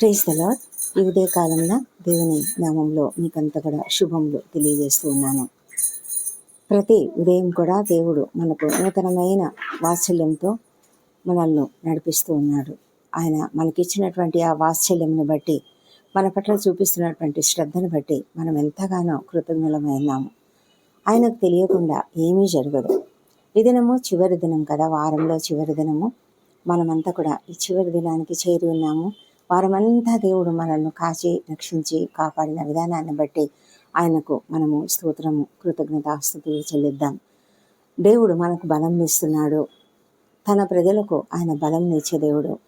Praise the ఈ ఉదయకాలంలో దేవుని నామంలో మీకంతా కూడా శుభములు తెలియజేస్తూ ఉన్నాను. ప్రతి ఉదయం కూడా దేవుడు మనకు నూతనమైన వాత్సల్యంతో మనల్ని నడిపిస్తూ ఉన్నాడు. ఆయన మనకిచ్చినటువంటి ఆ వాత్సల్యంను బట్టి మన పట్ల చూపిస్తున్నటువంటి శ్రద్ధను బట్టి మనం ఎంతగానో కృతజ్ఞులమైనాము ఆయనకు తెలియకుండా ఏమీ జరగదు. ఈ దినము చివరి దినం కదా వారంలో చివరి దినము. మనమంతా కూడా ఈ చివరి దినానికి చేరి ఉన్నాము. వారమంతా దేవుడు మనల్ని కాచి రక్షించి కాపాడిన విధానాన్ని బట్టి ఆయనకు మనము స్తోత్రము కృతజ్ఞతాస్తుతులు చెల్లిద్దాం. దేవుడు మనకు బలం ఇస్తున్నాడు. తన ప్రజలకు ఆయన బలం ఇచ్చే దేవుడు.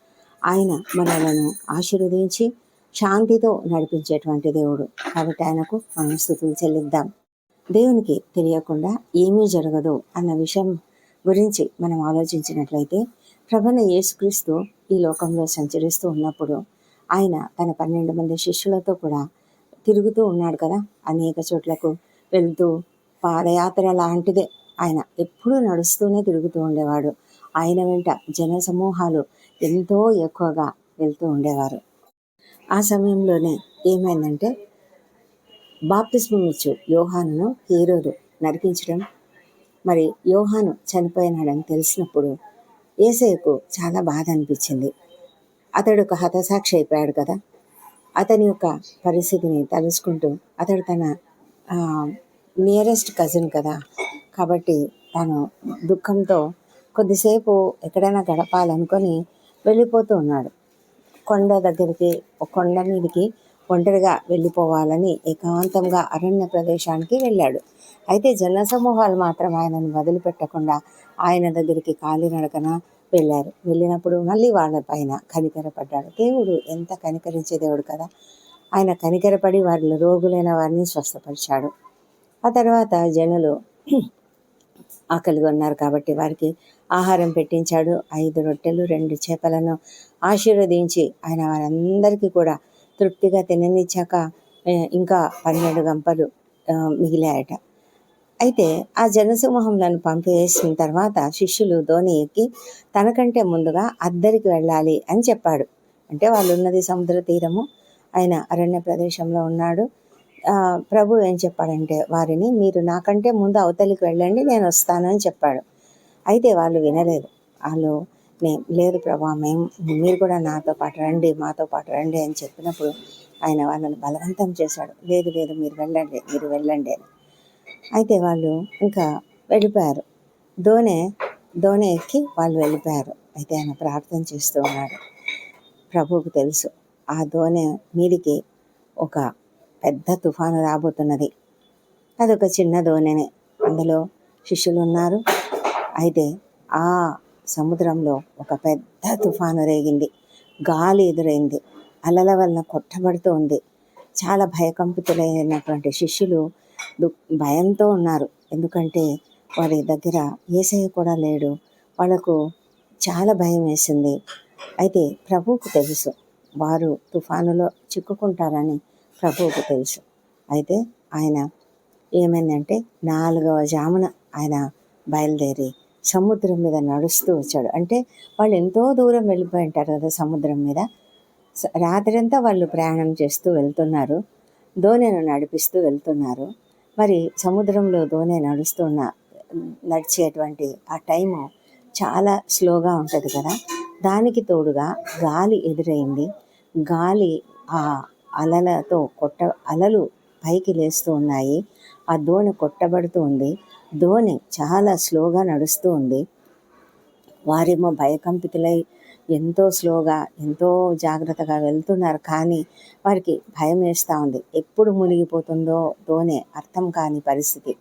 ఆయన మనలను ఆశీర్వదించి శాంతితో నడిపించేటువంటి దేవుడు. కాబట్టి ఆయనకు మనం స్థుతులు చెల్లిద్దాం. దేవునికి తెలియకుండా ఏమీ జరగదు అన్న విషయం గురించి మనం ఆలోచించినట్లయితే ప్రభన యేసుక్రీస్తు ఈ లోకంలో సంచరిస్తూ ఉన్నప్పుడు ఆయన తన పన్నెండు మంది శిష్యులతో కూడా తిరుగుతూ ఉన్నాడు కదా. అనేక చోట్లకు వెళ్తూ పాదయాత్ర లాంటిదే ఆయన ఎప్పుడూ నడుస్తూనే తిరుగుతూ ఉండేవాడు. ఆయన వెంట జన సమూహాలు ఎంతో ఎక్కువగా వెళ్తూ ఉండేవారు. ఆ సమయంలోనే ఏమైందంటే బాప్తిస్మం ఇచ్చు యోహానును హీరోలు నడిపించడం. మరి యోహాను చనిపోయినాడని తెలిసినప్పుడు ఏసయ్యకు చాలా బాధ అనిపించింది అతడు ఒక హతసాక్షి అయిపోయాడు కదా. అతని యొక్క పరిస్థితిని తలుచుకుంటూ అతడు తన నియరెస్ట్ కజిన్ కదా. కాబట్టి తను దుఃఖంతో కొద్దిసేపు ఎక్కడైనా గడపాలనుకొని వెళ్ళిపోతూ ఉన్నాడు. కొండ దగ్గరికి ఒక కొండ మీదకి ఒంటరిగా వెళ్ళిపోవాలని ఏకాంతంగా అరణ్య ప్రదేశానికి వెళ్ళాడు. అయితే జనసమూహాలు మాత్రం ఆయనను వదిలిపెట్టకుండా ఆయన దగ్గరికి కాలినడకన వెళ్ళారు. వెళ్ళినప్పుడు మళ్ళీ వాళ్ళ పైన కనికరపడ్డాడు. దేవుడు ఎంత కనికరించే దేవుడు కదా! ఆయన కనికరపడి వారిలో రోగులైన వారిని స్వస్థపరిచాడు. ఆ తర్వాత జనులు ఆకలిగా ఉన్నారు కాబట్టి వారికి ఆహారం పెట్టించాడు. ఐదు రొట్టెలు రెండు చేపలను ఆశీర్వదించి ఆయన వారందరికీ కూడా తృప్తిగా తిననిచ్చాక ఇంకా పన్నెండు గంపలు మిగిలాయట. అయితే ఆ జనసమూహంలను పంపేసిన తర్వాత శిష్యులు ధోని ఎక్కి తనకంటే ముందుగా అద్దరికి వెళ్ళాలి అని చెప్పాడు. అంటే వాళ్ళు ఉన్నది సముద్ర తీరము ఆయన అరణ్య ప్రదేశంలో ఉన్నాడు. ప్రభు ఏం చెప్పాడంటే వారిని మీరు నాకంటే ముందు అవతలికి వెళ్ళండి నేను వస్తాను అని చెప్పాడు. అయితే వాళ్ళు వినలేదు. వాళ్ళు లేదు ప్రభా మేము మీరు కూడా నాతో పాటు రండి మాతో పాటు రండి అని చెప్పినప్పుడు ఆయన వాళ్ళని బలవంతం చేశాడు. లేదు లేదు మీరు వెళ్ళండి మీరు వెళ్ళండి అని. అయితే వాళ్ళు ఇంకా వెళ్ళిపోయారు. దోణె దోణె ఎక్కి వాళ్ళు వెళ్ళిపోయారు. అయితే ఆయన ప్రార్థన చేస్తూ ఉన్నాడు. ప్రభువుకు తెలుసు ఆ దోణె మీదికి ఒక పెద్ద తుఫాను రాబోతున్నది. అదొక చిన్న దోణెనే అందులో శిష్యులు ఉన్నారు. అయితే ఆ సముద్రంలో ఒక పెద్ద తుఫాను రేగింది. గాలి ఎదురైంది. అలల వలన కొట్టబడుతూ ఉంది. చాలా భయకంపితులైనటువంటి శిష్యులు భయంతో ఉన్నారు. ఎందుకంటే వారి దగ్గర ఏసయ్య కూడా లేడు. వాళ్ళకు చాలా భయం వేసింది. అయితే ప్రభువుకు తెలుసు. వారు తుఫానులో చిక్కుకుంటారని ప్రభువుకు తెలుసు. అయితే ఆయన ఏమైందంటే నాలుగవ జామున ఆయన బయలుదేరి సముద్రం మీద నడుస్తూ వచ్చాడు. అంటే వాళ్ళు ఎంతో దూరం వెళ్ళిపోయి ఉంటారు కదా సముద్రం మీద. రాత్రంతా వాళ్ళు ప్రయాణం చేస్తూ వెళ్తున్నారు. దోణెను నడిపిస్తూ వెళ్తున్నారు. మరి సముద్రంలో దోణె నడుస్తున్న నడిచేటువంటి ఆ టైము చాలా స్లోగా ఉంటుంది కదా. దానికి తోడుగా గాలి ఎదురైంది. గాలి ఆ అలలతో కొట్ట అలలు పైకి లేస్తూ ఉన్నాయి. ఆ దోణి కొట్టబడుతూ ఉంది. ధోని చాలా స్లోగా నడుస్తూ ఉంది. వారేమో భయకంపితులై ఎంతో స్లోగా ఎంతో జాగ్రత్తగా వెళ్తున్నారు. కానీ వారికి భయం వేస్తూ ఉంది. ఎప్పుడు మునిగిపోతుందో దోనే అర్థం కాని పరిస్థితి.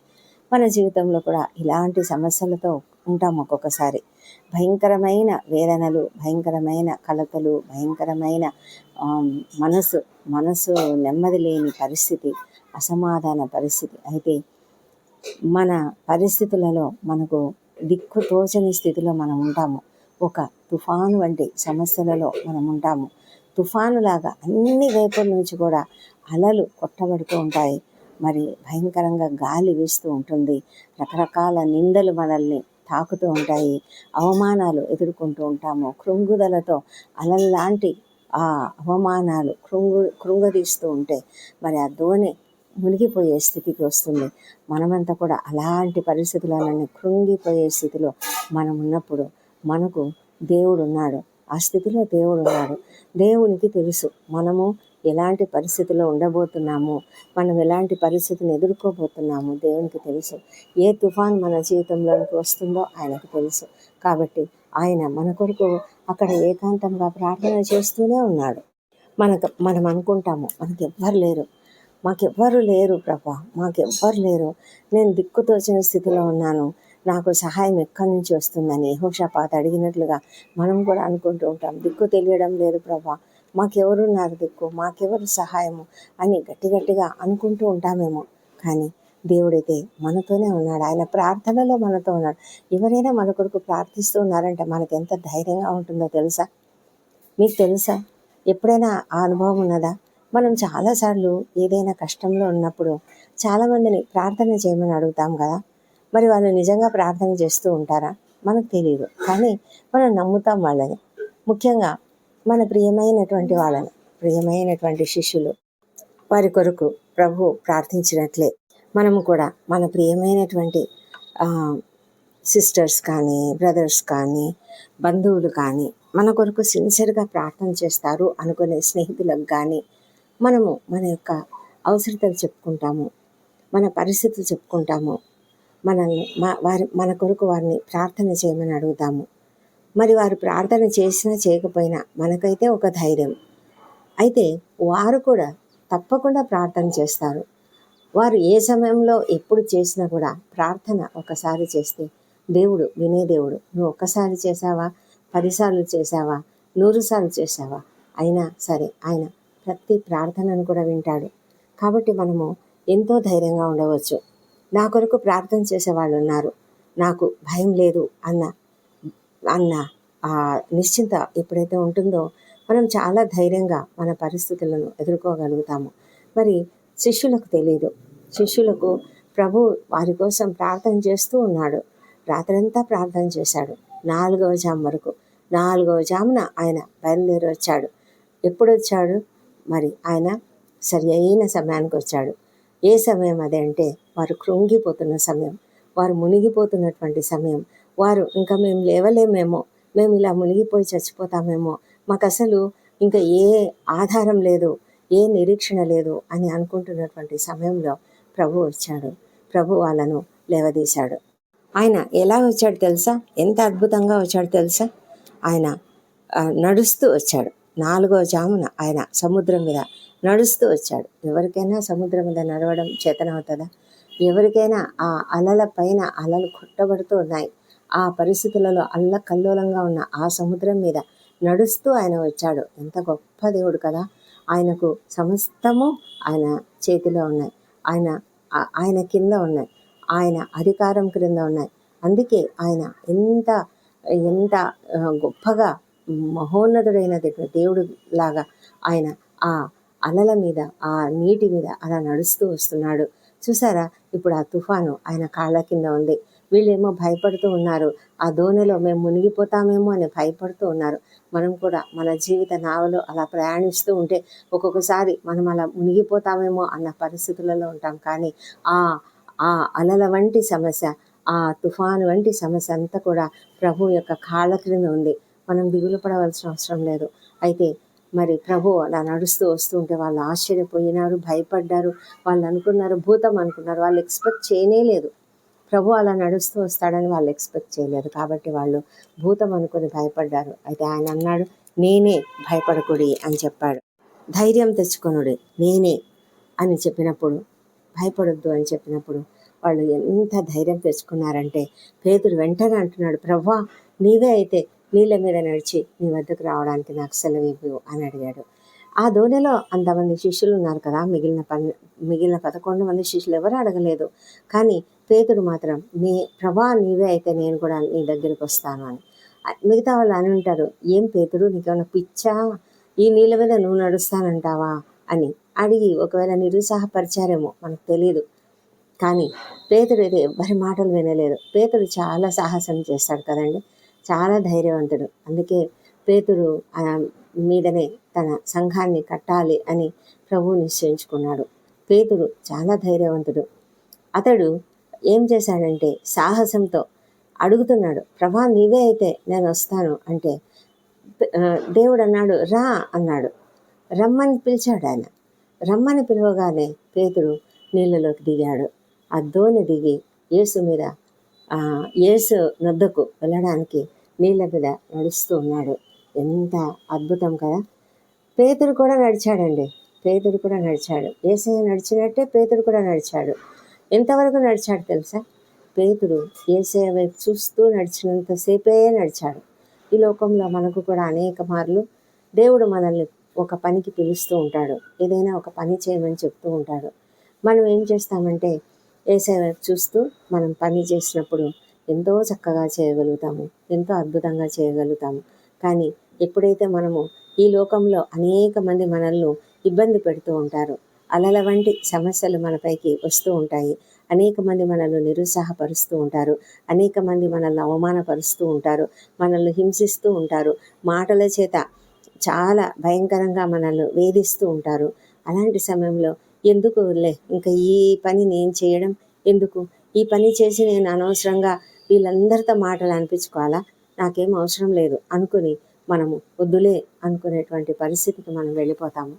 మన జీవితంలో కూడా ఇలాంటి సమస్యలతో ఉంటాం ఒక్కొక్కసారి. భయంకరమైన వేదనలు భయంకరమైన కలతలు భయంకరమైన మనసు మనసు నెమ్మది లేని పరిస్థితి అసమాధాన పరిస్థితి అయితే మన పరిస్థితులలో మనకు దిక్కు తోచని స్థితిలో మనం ఉంటాము. ఒక తుఫాను వంటి సమస్యలలో మనం ఉంటాము. తుఫానులాగా అన్ని వైపుల నుంచి కూడా అలలు కొట్టబడుతూ ఉంటాయి. మరి భయంకరంగా గాలి వీస్తూ ఉంటుంది. రకరకాల నిందలు మనల్ని తాకుతూ ఉంటాయి. అవమానాలు ఎదుర్కొంటూ ఉంటాము. కృంగుదలతో అలల్లాంటి ఆ అవమానాలు కృంగు కృంగదీస్తూ ఉంటే మరి ఆ ధోని మునిగిపోయే స్థితికి వస్తుంది. మనమంతా కూడా అలాంటి పరిస్థితులన్నీ కృంగిపోయే స్థితిలో మనం ఉన్నప్పుడు మనకు దేవుడు ఉన్నాడు. ఆ స్థితిలో దేవుడు ఉన్నాడు. దేవునికి తెలుసు మనము ఎలాంటి పరిస్థితిలో ఉండబోతున్నాము మనం ఎలాంటి పరిస్థితిని ఎదుర్కోబోతున్నాము దేవునికి తెలుసు. ఏ తుఫాన్ మన జీవితంలోనికి వస్తుందో ఆయనకు తెలుసు. కాబట్టి ఆయన మన కొరకు అక్కడ ఏకాంతంగా ప్రార్థన చేస్తూనే ఉన్నాడు. మనకు మనం అనుకుంటాము మనకి ఎవ్వరు లేరు. మాకెవ్వరు లేరు ప్రభా. మాకెవ్వరు లేరు. నేను దిక్కుతోచిన స్థితిలో ఉన్నాను. నాకు సహాయం ఎక్కడి నుంచి వస్తుందని యెహోషాపాతు అడిగినట్లుగా మనం కూడా అనుకుంటూ ఉంటాం. దిక్కు తెలియడం లేదు ప్రభా. మాకెవరున్నారు దిక్కు? మాకెవరు సహాయము? అని గట్టి గట్టిగా అనుకుంటూ ఉంటామేమో. కానీ దేవుడైతే మనతోనే ఉన్నాడు. ఆయన ప్రార్థనలో మనతో ఉన్నాడు. ఎవరైనా మన కొరకు ప్రార్థిస్తూ ఉన్నారంటే మనకు ఎంత ధైర్యంగా ఉంటుందో తెలుసా? మీకు తెలుసా? ఎప్పుడైనా ఆ అనుభవం ఉన్నదా? మనం చాలాసార్లు ఏదైనా కష్టంలో ఉన్నప్పుడు చాలామందిని ప్రార్థన చేయమని అడుగుతాం కదా. మరి వాళ్ళు నిజంగా ప్రార్థన చేస్తూ ఉంటారా? మనకు తెలియదు కానీ మనం నమ్ముతాం వాళ్ళని. ముఖ్యంగా మన ప్రియమైనటువంటి వాళ్ళని ప్రియమైనటువంటి శిష్యులు వారి కొరకు ప్రభు ప్రార్థించినట్లే మనము కూడా మన ప్రియమైనటువంటి సిస్టర్స్ కానీ బ్రదర్స్ కానీ బంధువులు కానీ మన కొరకు సిన్సియర్గా ప్రార్థన చేస్తారు అనుకునే స్నేహితులకు కానీ మనము మన యొక్క అవసరతలు చెప్పుకుంటాము మన పరిస్థితులు చెప్పుకుంటాము మనల్ని మా వారి మన కొరకు వారిని ప్రార్థన చేయమని అడుగుతాము. మరి వారు ప్రార్థన చేసినా చేయకపోయినా మనకైతే ఒక ధైర్యం. అయితే వారు కూడా తప్పకుండా ప్రార్థన చేస్తారు. వారు ఏ సమయంలో ఎప్పుడు చేసినా కూడా ప్రార్థన ఒకసారి చేస్తే దేవుడు వినే దేవుడు నువ్వు ఒక్కసారి చేసావా పదిసార్లు చేసావా నూరు సార్లు చేసావా అయినా సరే ఆయన ప్రతి ప్రార్థనను కూడా వింటాడు. కాబట్టి మనము ఎంతో ధైర్యంగా ఉండవచ్చు. నా కొరకు ప్రార్థన చేసే వాళ్ళు ఉన్నారు. నాకు భయం లేదు అన్న అన్న ఆ నిశ్చింత ఎప్పుడైతే ఉంటుందో మనం చాలా ధైర్యంగా మన పరిస్థితులను ఎదుర్కోగలుగుతాము. మరి శిష్యులకు తెలియదు శిష్యులకు ప్రభు వారి కోసం ప్రార్థన చేస్తూ ఉన్నాడు. రాత్రంతా ప్రార్థన చేశాడు. నాలుగవ జాము వరకు నాలుగవ జామున ఆయన బయలుదేరి వచ్చాడు ఎప్పుడు వచ్చాడు మరి ఆయన సరి అయిన సమయానికి వచ్చాడు. ఏ సమయం అదే అంటే వారు కృంగిపోతున్న సమయం వారు మునిగిపోతున్నటువంటి సమయం. వారు ఇంకా మేము లేవలేమేమో మేము ఇలా మునిగిపోయి చచ్చిపోతామేమో మాకు అసలు ఇంకా ఏ ఆధారం లేదు ఏ నిరీక్షణ లేదు అని అనుకుంటున్నటువంటి సమయంలో ప్రభు వచ్చాడు. ప్రభు వాళ్ళను లేవదీశాడు. ఆయన ఎలా వచ్చాడు తెలుసా? ఎంత అద్భుతంగా వచ్చాడు తెలుసా? ఆయన నడుస్తూ వచ్చాడు. నాలుగో జామున ఆయన సముద్రం మీద నడుస్తూ వచ్చాడు. ఎవరికైనా సముద్రం మీద నడవడం చేతనవుతుందా ఎవరికైనా ఆ అలల పైన అలలు కొట్టబడుతూ ఉన్నాయి. ఆ పరిస్థితులలో అల్ల కల్లోలంగా ఉన్న ఆ సముద్రం మీద నడుస్తూ ఆయన వచ్చాడు. ఎంత గొప్ప దేవుడు కదా! ఆయనకు సమస్తము ఆయన చేతిలో ఉన్నాయి. ఆయన ఆయన కింద ఉన్నాయి. ఆయన అధికారం క్రింద ఉన్నాయి. అందుకే ఆయన ఎంత ఎంత గొప్పగా మహోన్నతుడైన దగ్గర దేవుడు లాగా ఆయన ఆ అలల మీద ఆ నీటి మీద అలా నడుస్తూ వస్తున్నాడు. చూసారా? ఇప్పుడు ఆ తుఫాను ఆయన కాళ్ళ కింద ఉంది. వీళ్ళేమో భయపడుతూ ఉన్నారు. ఆ దోణిలో మేము మునిగిపోతామేమో అని భయపడుతూ ఉన్నారు. మనం కూడా మన జీవిత నావలో అలా ప్రయాణిస్తూ ఉంటే ఒక్కొక్కసారి మనం అలా మునిగిపోతామేమో అన్న పరిస్థితులలో ఉంటాం. కానీ ఆ ఆ అలల వంటి సమస్య ఆ తుఫాను వంటి సమస్య అంతా కూడా ప్రభు యొక్క కాళ్ళ క్రింద ఉంది. మనం దిగులు పడవలసిన అవసరం లేదు. అయితే మరి ప్రభు అలా నడుస్తూ వస్తుంటే వాళ్ళు ఆశ్చర్యపోయినారు భయపడ్డారు. వాళ్ళు అనుకున్నారు భూతం అనుకున్నారు. వాళ్ళు ఎక్స్పెక్ట్ చేయనే లేదు. ప్రభు అలా నడుస్తూ వస్తాడని వాళ్ళు ఎక్స్పెక్ట్ చేయలేదు. కాబట్టి వాళ్ళు భూతం అనుకుని భయపడ్డారు. అయితే ఆయన అన్నాడు నేనే భయపడకుడి అని చెప్పాడు. ధైర్యం తెచ్చుకొనుడి నేనే అని చెప్పినప్పుడు భయపడొద్దు అని చెప్పినప్పుడు వాళ్ళు ఎంత ధైర్యం తెచ్చుకున్నారంటే పేదుడు వెంటనే అంటున్నాడు ప్రభా నీవే అయితే నీళ్ళ మీద నడిచి నీ వద్దకు రావడానికి నాకు సెలవు అని అడిగాడు. ఆ దోణిలో అంతమంది శిష్యులు ఉన్నారు కదా మిగిలిన పని మిగిలిన పదకొండు మంది శిష్యులు ఎవరు అడగలేదు. కానీ పేతుడు మాత్రం నీ ప్రభా నీవే అయితే నేను కూడా నీ దగ్గరికి వస్తాను అని. మిగతా వాళ్ళు అని ఉంటారు ఏం పేతుడు నీకేమైనా పిచ్చా? ఈ నీళ్ళ మీద నువ్వు నడుస్తానంటావా? అని అడిగి ఒకవేళ నిరుత్సాహపరిచారేమో మనకు తెలియదు కానీ పేతుడు అయితే ఎవ్వరి మాటలు వినలేదు. పేతుడు చాలా సాహసం చేస్తాడు కదండి. చాలా ధైర్యవంతుడు. అందుకే పేతుడు ఆ మీదనే తన సంఘాన్ని కట్టాలి అని ప్రభువు నిశ్చయించుకున్నాడు. పేతుడు చాలా ధైర్యవంతుడు. అతడు ఏం చేశాడంటే సాహసంతో అడుగుతున్నాడు ప్రభా నీవే అయితే నేను వస్తాను అంటే దేవుడు అన్నాడు రా అన్నాడు. రమ్మని పిలిచాడు ఆయన. రమ్మని పిలవగానే పేతుడు నీళ్ళలోకి దిగాడు. ఆ దోణి దిగి యేసు మీద యేసు నొద్దకు వెళ్ళడానికి నీళ్ళ మీద నడుస్తూ ఉన్నాడు. ఎంత అద్భుతం కదా! పేతుడు కూడా నడిచాడండి. పేతుడు కూడా నడిచాడు. ఏసయ్య నడిచినట్టే పేతుడు కూడా నడిచాడు. ఎంతవరకు నడిచాడు తెలుసా? పేతుడు ఏసయ్య వైపు చూస్తూ నడిచినంతసేపే నడిచాడు. ఈ లోకంలో మనకు కూడా అనేక మార్లు దేవుడు మనల్ని ఒక పనికి పిలుస్తూ ఉంటాడు. ఏదైనా ఒక పని చేయమని చెప్తూ ఉంటాడు. మనం ఏం చేస్తామంటే ఏసఐ వైపు చూస్తూ మనం పని చేసినప్పుడు ఎంతో చక్కగా చేయగలుగుతాము ఎంతో అద్భుతంగా చేయగలుగుతాము. కానీ ఎప్పుడైతే మనము ఈ లోకంలో అనేక మంది మనల్ని ఇబ్బంది పెడుతూ ఉంటారు అలల వంటి సమస్యలు మనపైకి వస్తూ ఉంటాయి. అనేక మంది మనల్ని నిరుత్సాహపరుస్తూ ఉంటారు. అనేక మంది మనల్ని అవమానపరుస్తూ ఉంటారు. మనల్ని హింసిస్తూ ఉంటారు. మాటల చేత చాలా భయంకరంగా మనల్ని వేధిస్తూ ఉంటారు. అలాంటి సమయంలో ఎందుకు లే ఇంకా ఈ పని నేను చేయడం? ఎందుకు? ఈ పని చేసి నేను అనవసరంగా వీళ్ళందరితో మాటలు అనిపించుకోవాలా? నాకేం అవసరం లేదు. అనుకుని మనము వద్దులే అనుకునేటువంటి పరిస్థితికి మనం వెళ్ళిపోతాము.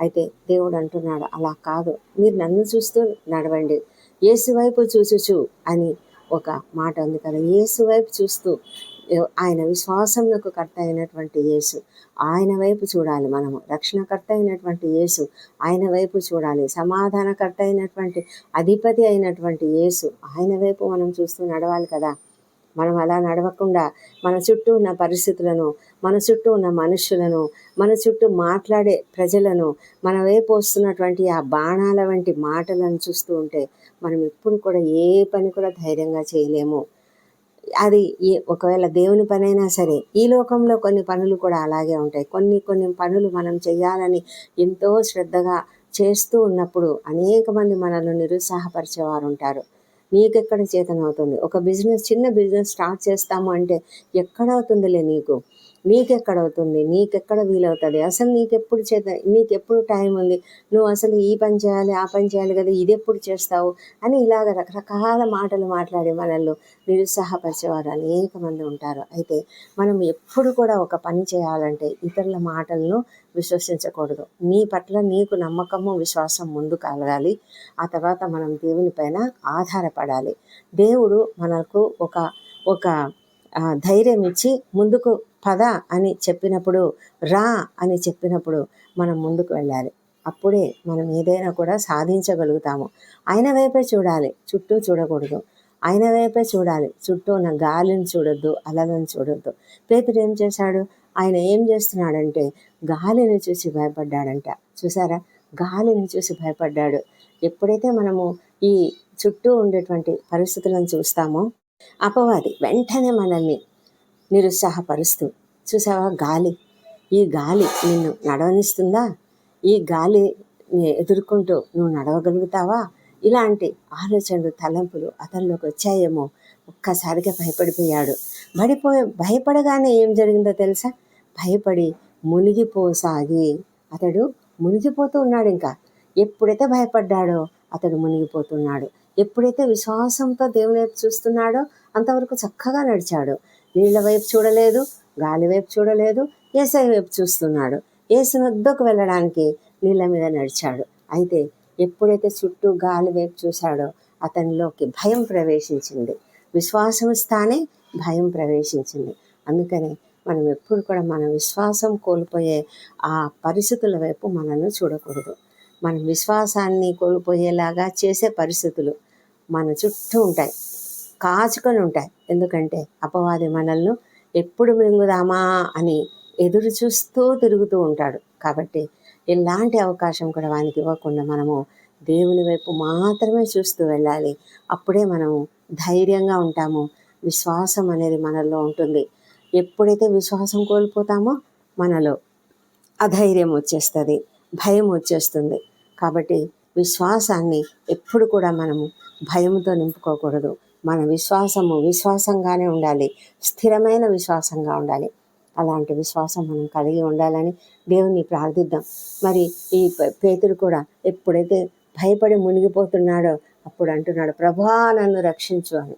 అయితే దేవుడు అంటున్నాడు అలా కాదు. మీరు నన్ను చూస్తూ నడవండి. ఏసువైపు చూచుచు అని ఒక మాట ఉంది కదా. ఏసువైపు చూస్తూ ఆయన విశ్వాసంలోకి కర్త అయినటువంటి యేసు. ఆయన వైపు చూడాలి మనము. రక్షణకర్త అయినటువంటి యేసు. ఆయన వైపు చూడాలి. సమాధానకర్త అయినటువంటి అధిపతి అయినటువంటి యేసు. ఆయన వైపు మనం చూస్తూ నడవాలి కదా. మనం అలా నడవకుండా మన చుట్టూ ఉన్న పరిస్థితులను మన చుట్టూ ఉన్న మనుషులను మన చుట్టూ మాట్లాడే ప్రజలను మన వైపు వస్తున్నటువంటి ఆ బాణాల వంటి మాటలను చూస్తూ ఉంటే మనం ఎప్పుడు కూడా ఏ పని కూడా ధైర్యంగా చేయలేము. అది ఏ ఒకవేళ దేవుని పనైనా సరే ఈ లోకంలో కొన్ని పనులు కూడా అలాగే ఉంటాయి. కొన్ని కొన్ని పనులు మనం చేయాలని ఎంతో శ్రద్ధగా చేస్తూ ఉన్నప్పుడు అనేక మంది మనల్ని నిరుత్సాహపరిచేవారు ఉంటారు నీకెక్కడ చేతనవుతుంది? ఒక బిజినెస్ చిన్న బిజినెస్ స్టార్ట్ చేస్తాము అంటే ఎక్కడవుతుందిలే నీకు? నీకెక్కడవుతుంది? నీకెక్కడ వీలవుతుంది? అసలు నీకెప్పుడు చేత నీకెప్పుడు టైం ఉంది? నువ్వు అసలు ఈ పని చేయాలి ఆ పని చేయాలి కదా ఇది ఎప్పుడు చేస్తావు? అని ఇలాగ రకరకాల మాటలు మాట్లాడి మనల్ని నిరుత్సాహపరిచేవారు అనేక మంది ఉంటారు. అయితే మనం ఎప్పుడు కూడా ఒక పని చేయాలంటే ఇతరుల మాటలను విశ్వసించకూడదు. నీ పట్ల నీకు నమ్మకము విశ్వాసం ముందు కలగాలి. ఆ తర్వాత మనం దేవుని పైన ఆధారపడాలి. దేవుడు మనకు ఒక ఒక ధైర్యం ఇచ్చి ముందుకు పద అని చెప్పినప్పుడు రా అని చెప్పినప్పుడు మనం ముందుకు వెళ్ళాలి. అప్పుడే మనం ఏదైనా కూడా సాధించగలుగుతాము. ఆయన వైపే చూడాలి చుట్టూ చూడకూడదు. ఆయన వైపే చూడాలి చుట్టూ ఉన్న గాలిని చూడొద్దు అలలను చూడొద్దు. పేతుడు ఏం చేశాడు? ఆయన ఏం చేస్తున్నాడంటే గాలిని చూసి భయపడ్డాడంట. చూసారా? గాలిని చూసి భయపడ్డాడు. ఎప్పుడైతే మనము ఈ చుట్టూ ఉండేటువంటి పరిస్థితులను చూస్తామో అపవాది వెంటనే మనల్ని నిరుత్సాహపరుస్తూ. చూసావా? గాలి. ఈ గాలి నిన్ను నడవనిస్తుందా? ఈ గాలి ఎదుర్కొంటూ నువ్వు నడవగలుగుతావా? ఇలాంటి ఆలోచనలు తలంపులు అతనిలోకి వచ్చాయేమో. ఒక్కసారిగా భయపడిపోయాడు. పడిపోయి భయపడగానే ఏం జరిగిందో తెలుసా? భయపడి మునిగిపోసాగి అతడు మునిగిపోతూ ఉన్నాడు ఇంకా. ఎప్పుడైతే భయపడ్డాడో అతడు మునిగిపోతున్నాడు. ఎప్పుడైతే విశ్వాసంతో దేవుని చూస్తున్నాడో అంతవరకు చక్కగా నడిచాడు. నీళ్ళ వైపు చూడలేదు గాలి వైపు చూడలేదు ఏసై వైపు చూస్తున్నాడు. ఏసు వద్దకు వెళ్ళడానికి నీళ్ళ మీద నడిచాడు. అయితే ఎప్పుడైతే చుట్టూ గాలి వైపు చూశాడో అతనిలోకి భయం ప్రవేశించింది. విశ్వాసం ఇస్తానే భయం ప్రవేశించింది. అందుకనే మనం ఎప్పుడు కూడా మన విశ్వాసం కోల్పోయే ఆ పరిస్థితుల వైపు మనల్ని చూడకూడదు. మన విశ్వాసాన్ని కోల్పోయేలాగా చేసే పరిస్థితులు మన చుట్టూ ఉంటాయి. కాచుకొని ఉంటాయి. ఎందుకంటే అపవాది మనల్ని ఎప్పుడు మింగుదామా అని ఎదురు చూస్తూ తిరుగుతూ ఉంటాడు. కాబట్టి ఎలాంటి అవకాశం కూడా వానికి ఇవ్వకుండా మనము దేవుని వైపు మాత్రమే చూస్తూ వెళ్ళాలి. అప్పుడే మనము ధైర్యంగా ఉంటాము. విశ్వాసం అనేది మనలో ఉంటుంది. ఎప్పుడైతే విశ్వాసం కోల్పోతామో మనలో అధైర్యం వచ్చేస్తుంది భయం వచ్చేస్తుంది. కాబట్టి విశ్వాసాన్ని ఎప్పుడు కూడా మనము భయంతో నింపుకోకూడదు. మన విశ్వాసము విశ్వాసంగానే ఉండాలి. స్థిరమైన విశ్వాసంగా ఉండాలి. అలాంటి విశ్వాసం మనం కలిగి ఉండాలని దేవుణ్ణి ప్రార్థిద్దాం. మరి ఈ పేతుడు కూడా ఎప్పుడైతే భయపడి మునిగిపోతున్నాడో అప్పుడు అంటున్నాడు ప్రభా నన్ను రక్షించు అని.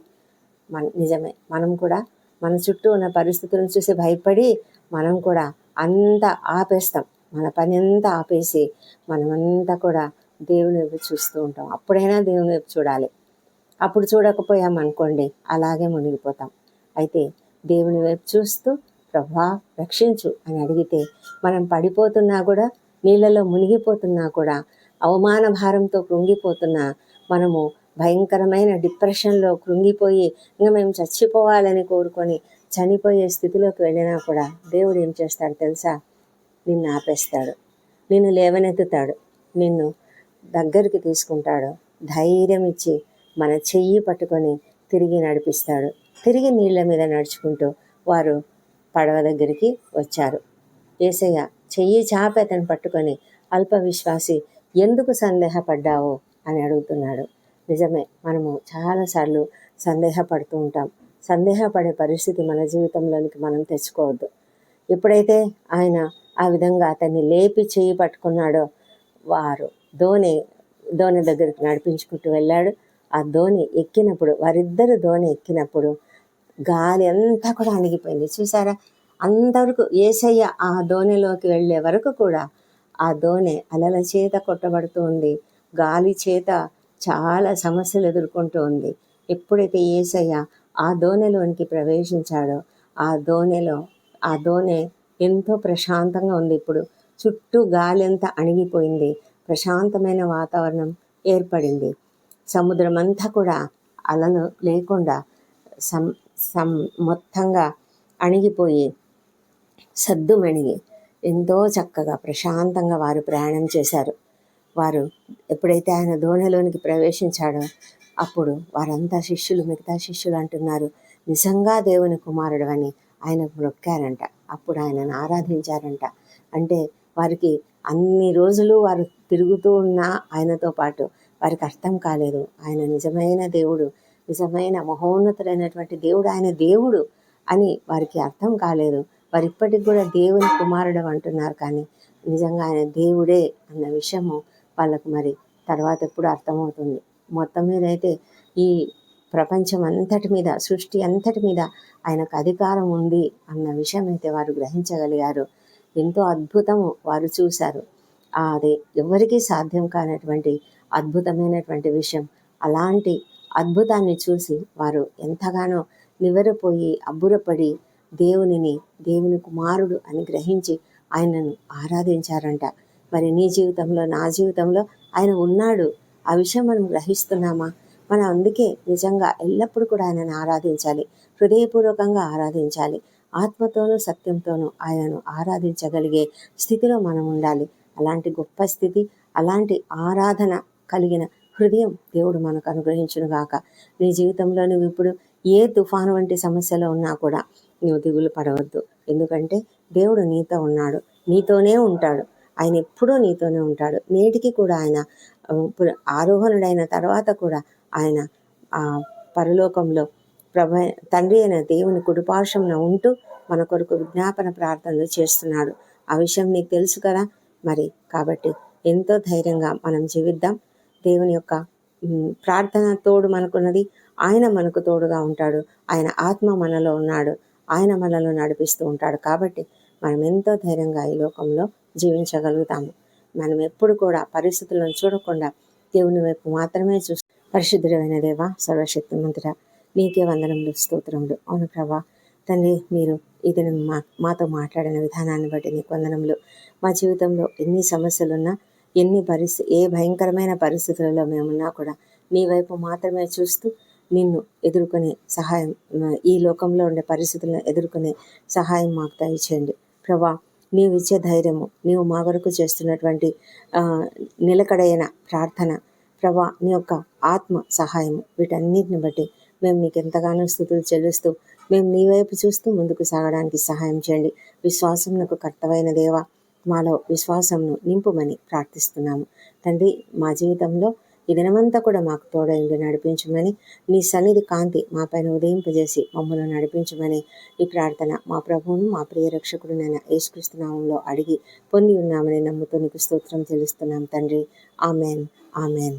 మన నిజమే. మనం కూడా మన చుట్టూ ఉన్న పరిస్థితులను చూసి భయపడి మనం కూడా అంతా ఆపేస్తాం. మన పని అంతా ఆపేసి మనమంతా కూడా దేవుని వైపు చూస్తూ ఉంటాం. అప్పుడైనా దేవుని వైపు చూడాలి. అప్పుడు చూడకపోయాం అనుకోండి అలాగే మునిగిపోతాం. అయితే దేవుని వైపు చూస్తూ ప్రభా రక్షించు అని అడిగితే మనం పడిపోతున్నా కూడా నీళ్ళలో మునిగిపోతున్నా కూడా అవమాన భారంతో కృంగిపోతున్నా మనము భయంకరమైన డిప్రెషన్లో కృంగిపోయి ఇంకా మేము చచ్చిపోవాలని కోరుకొని చనిపోయే స్థితిలోకి వెళ్ళినా కూడా దేవుడు ఏం చేస్తాడు తెలుసా? నిన్ను ఆపేస్తాడు. నిన్ను లేవనెత్తుతాడు. నిన్ను దగ్గరికి తీసుకుంటాడు. ధైర్యం ఇచ్చి మన చెయ్యి పట్టుకొని తిరిగి నడిపిస్తాడు. తిరిగి నీళ్ళ మీద నడుచుకుంటూ వారు పడవ దగ్గరికి వచ్చారు. ఏసయ్య చెయ్యి చాపి అతను పట్టుకొని అల్ప విశ్వాసి ఎందుకు సందేహపడ్డావు? అని అడుగుతున్నాడు. నిజమే మనము చాలాసార్లు సందేహపడుతూ ఉంటాం. సందేహపడే పరిస్థితి మన జీవితంలోనికి మనం తెచ్చుకోవద్దు. ఎప్పుడైతే ఆయన ఆ విధంగా అతన్ని లేపి చేయి పట్టుకున్నాడో వారు ధోని ధోని దగ్గరికి నడిపించుకుంటూ వెళ్ళాడు. ఆ దోణి ఎక్కినప్పుడు వారిద్దరు దోణి ఎక్కినప్పుడు గాలి అంతా కూడా అణిగిపోయింది. చూసారా? అంతవరకు ఏసయ్య ఆ దోణిలోకి వెళ్ళే వరకు కూడా ఆ ధోని అలల చేత కొట్టబడుతూ ఉంది. గాలి చేత చాలా సమస్యలు ఎదుర్కొంటూ ఉంది. ఎప్పుడైతే ఏసయ్య ఆ ధోనిలోనికి ప్రవేశించాడో ఆ ధోనిలో ఆ ధోని ఎంతో ప్రశాంతంగా ఉంది. ఇప్పుడు చుట్టూ గాలి అంతా అణిగిపోయింది. ప్రశాంతమైన వాతావరణం ఏర్పడింది. సముద్రం అంతా కూడా అలలు లేకుండా సం సం మొత్తంగా అణిగిపోయి సద్దుమణిగి ఎంతో చక్కగా ప్రశాంతంగా వారు ప్రయాణం చేశారు. వారు ఎప్పుడైతే ఆయన దోణిలోనికి ప్రవేశించాడో అప్పుడు వారంతా శిష్యులు మిగతా శిష్యులు అంటున్నారు నిజంగా దేవుని కుమారుడు అని ఆయన మొక్కారంట అప్పుడు ఆయనను ఆరాధించారంట. అంటే వారికి అన్ని రోజులు వారు తిరుగుతూ ఉన్న ఆయనతో పాటు వారికి అర్థం కాలేదు. ఆయన నిజమైన దేవుడు నిజమైన మహోన్నతుడైనటువంటి దేవుడు ఆయన దేవుడు అని వారికి అర్థం కాలేదు. వారు ఇప్పటికి కూడా దేవుని కుమారుడు అంటున్నారు కానీ నిజంగా ఆయన దేవుడే అన్న విషయము వాళ్ళకు మరి తర్వాత ఎప్పుడు అర్థమవుతుంది. మొత్తం మీద అయితే ఈ ప్రపంచం అంతటి మీద సృష్టి అంతటి మీద ఆయనకు అధికారం ఉంది అన్న విషయం అయితే వారు గ్రహించగలిగారు. ఎంతో అద్భుతము వారు చూశారు. అదే అది ఎవరికీ సాధ్యం కానటువంటి అద్భుతమైనటువంటి విషయం. అలాంటి అద్భుతాన్ని చూసి వారు ఎంతగానో నివరపోయి అబ్బురపడి దేవునిని దేవుని కుమారుడు అని గ్రహించి ఆయనను ఆరాధించారంట. మరి నీ జీవితంలో నా జీవితంలో ఆయన ఉన్నాడు. ఆ విషయం మనం గ్రహిస్తున్నామా? మనం అందుకే నిజంగా ఎల్లప్పుడూ కూడా ఆయనను ఆరాధించాలి. హృదయపూర్వకంగా ఆరాధించాలి. ఆత్మతోనూ సత్యంతోనూ ఆయనను ఆరాధించగలిగే స్థితిలో మనం ఉండాలి. అలాంటి గొప్ప స్థితి అలాంటి ఆరాధన కలిగిన హృదయం దేవుడు మనకు అనుగ్రహించును గాక. నీ జీవితంలో నువ్వు ఇప్పుడు ఏ తుఫాను వంటి సమస్యలో ఉన్నా కూడా నువ్వు దిగులు పడవద్దు. ఎందుకంటే దేవుడు నీతో ఉన్నాడు. నీతోనే ఉంటాడు. ఆయన ఎప్పుడూ నీతోనే ఉంటాడు. నేటికి కూడా ఆయన ఆరోహణుడైన తర్వాత కూడా ఆయన ఆ పరలోకంలో ప్రభ తండ్రి అయిన దేవుని కుడిపార్శ్వంలో ఉంటూ మన కొరకు విజ్ఞాపన ప్రార్థనలు చేస్తున్నాడు. ఆ విషయం నీకు తెలుసు కదా మరి. కాబట్టి ఎంతో ధైర్యంగా మనం జీవిద్దాం. దేవుని యొక్క ప్రార్థన తోడు మనకున్నది. ఆయన మనకు తోడుగా ఉంటాడు. ఆయన ఆత్మ మనలో ఉన్నాడు. ఆయన మనలో నడిపిస్తూ ఉంటాడు. కాబట్టి మనం ఎంతో ధైర్యంగా ఈ లోకంలో జీవించగలుగుతాము. మనం ఎప్పుడు కూడా పరిస్థితులను చూడకుండా దేవుని వైపు మాత్రమే చూసి పరిశుద్ధుడైన దేవ సర్వశక్తిమంతుడ నీకే వందనములు స్తోత్రములు. అవును ప్రభా తండ్రి మీరు ఇది మా మాతో మాట్లాడిన విధానాన్ని బట్టి నీకు వందనములు. మా జీవితంలో ఎన్ని సమస్యలున్నా ఎన్ని పరిస్థితి ఏ భయంకరమైన పరిస్థితులలో మేమున్నా కూడా నీ వైపు మాత్రమే చూస్తూ నిన్ను ఎదుర్కొనే సహాయం ఈ లోకంలో ఉండే పరిస్థితులను ఎదుర్కొనే సహాయం మాకు దయచేయండి. ప్రభా నీవు ఇచ్చే ధైర్యము నీవు మా వరకు చేస్తున్నటువంటి నిలకడైన ప్రార్థన ప్రభా నీ యొక్క ఆత్మ సహాయం వీటన్నిటిని బట్టి మేము నీకు ఎంతగానో స్థుతులు చెల్లిస్తూ మేము నీ వైపు చూస్తూ ముందుకు సాగడానికి సహాయం చేయండి. విశ్వాసం నాకు కర్తవైన దేవ మాలో విశ్వాసంను నింపుమని ప్రార్థిస్తున్నాము. తండ్రి మా జీవితంలో ఈ దినమంతా కూడా మాకు తోడైండి నడిపించమని నీ సన్నిధి కాంతి మా పైన ఉదయింపజేసి మమ్మల్ని నడిపించమని ఈ ప్రార్థన మా ప్రభువును మా ప్రియ రక్షకుడునైన యేసుక్రీస్తునామంలో అడిగి పొంది ఉన్నామని నమ్ముతూ నీకు స్తోత్రం చెల్లిస్తున్నాం తండ్రి. ఆమెన్. ఆమెన్.